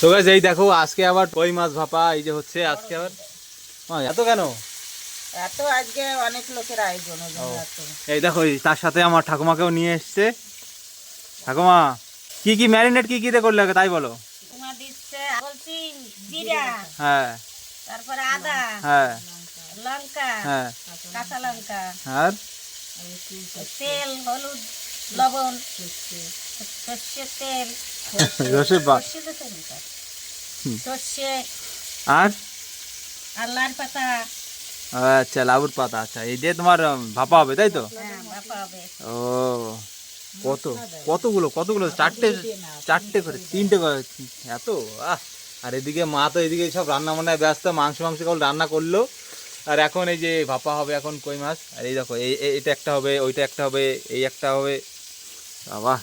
তো গাছ এই দেখো আজকে আবার কই মাছ ভাপা? এই যে হচ্ছে আজকে আবার এত কেন? এত আজকে অনেক লোকের আয়োজন ওই জন্য এত। এই দেখো তার সাথে আমার ঠাকুমাকেও নিয়ে এসছে। ঠাকুমা কি কি ম্যারিনেট কি করলে তাই বলো। দিচ্ছে বলছি জিরা হ্যাঁ। তারপরে আদা হ্যাঁ। লঙ্কা হ্যাঁ। কাঁচা লঙ্কা আর? তেল হলুদ লবণ। সর্ষের তেল রসের বা সর্ষে। সর্ষে আর? আর লাল পাতা। আচ্ছা লাবুর পাতা আচ্ছা। এই দিয়ে তোমার ভাপা হবে তাই তো? হ্যাঁ ও কত কতগুলো কতগুলো? চারটে চারটে করে তিনটে করে এত? আহ! আর এদিকে মা তো এদিকে সব রান্না বান্নায় ব্যস্ত মাংস মাংস কেবল রান্না করল। আর এখন এই যে ভাপা হবে এখন কই মাছ? আর এই দেখো এই- এটা একটা হবে ওইটা একটা হবে এই একটা হবে। বাবা।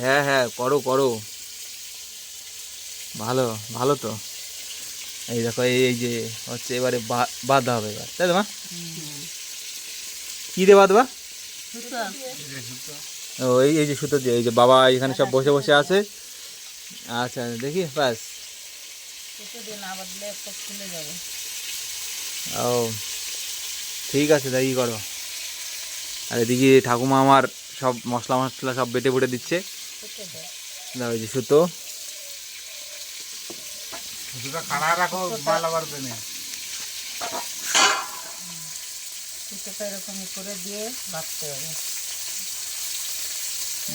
হ্যাঁ হ্যাঁ করো করো। ভালো ভালো তো। এই দেখো, এই যে হচ্ছে এবারে বাঁধা হবে এবার, তাই তো মা? কি দিয়ে বাঁধবা? ও, এই এই যে সুতো দিয়ে, এই যে বাবা এখানে সব বসে বসে আছে। আচ্ছা দেখি, ব্যাস। ও, ঠিক আছে, তাই করো। আর এদিকে ঠাকুমা আমার সব মশলা মশলা সব বেটে বুটে দিচ্ছে। দাও যে সুতো। সুতোটা এরকমই করে দিয়ে ভাবতে হবে।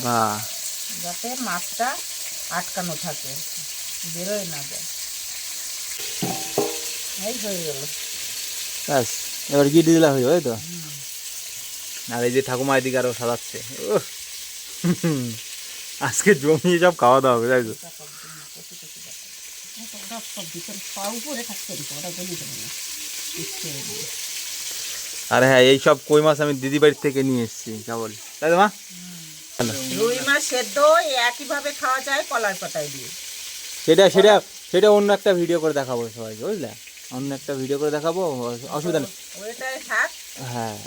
বা। যাতে মাছটা আটকানো থাকে বেরোয় না যায়। এই হয়ে গেল। ব্যাস এবার গিয়ে দিলে হয়ে যাবে তো? আর এই যে ঠাকুমা এদিকে আরও সাজাচ্ছে। আজকে জমিয়ে সব খাওয়া দাওয়া হবে তাই তো? আর হ্যাঁ এই সব কই মাছ আমি দিদি বাড়ির থেকে নিয়ে এসেছি কেবল তাই তো মা? রুই মাছ সেদ্ধ একইভাবে খাওয়া যায় কলার পাতায় দিয়ে। সেটা সেটা সেটা অন্য একটা ভিডিও করে দেখাবো সবাইকে বুঝলে? অন্য একটা ভিডিও করে দেখাবো অসুবিধা নেই। হ্যাঁ।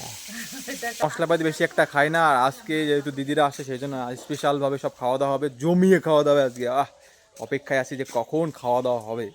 মশলাপাতি বেশি একটা খাই না আর আজকে যেহেতু দিদিরা আসে সেই জন্য স্পেশালভাবে সব খাওয়া দাওয়া হবে জমিয়ে খাওয়া দাওয়া হবে আজকে। আহ অপেক্ষায় আছি যে কখন খাওয়া দাওয়া হবে।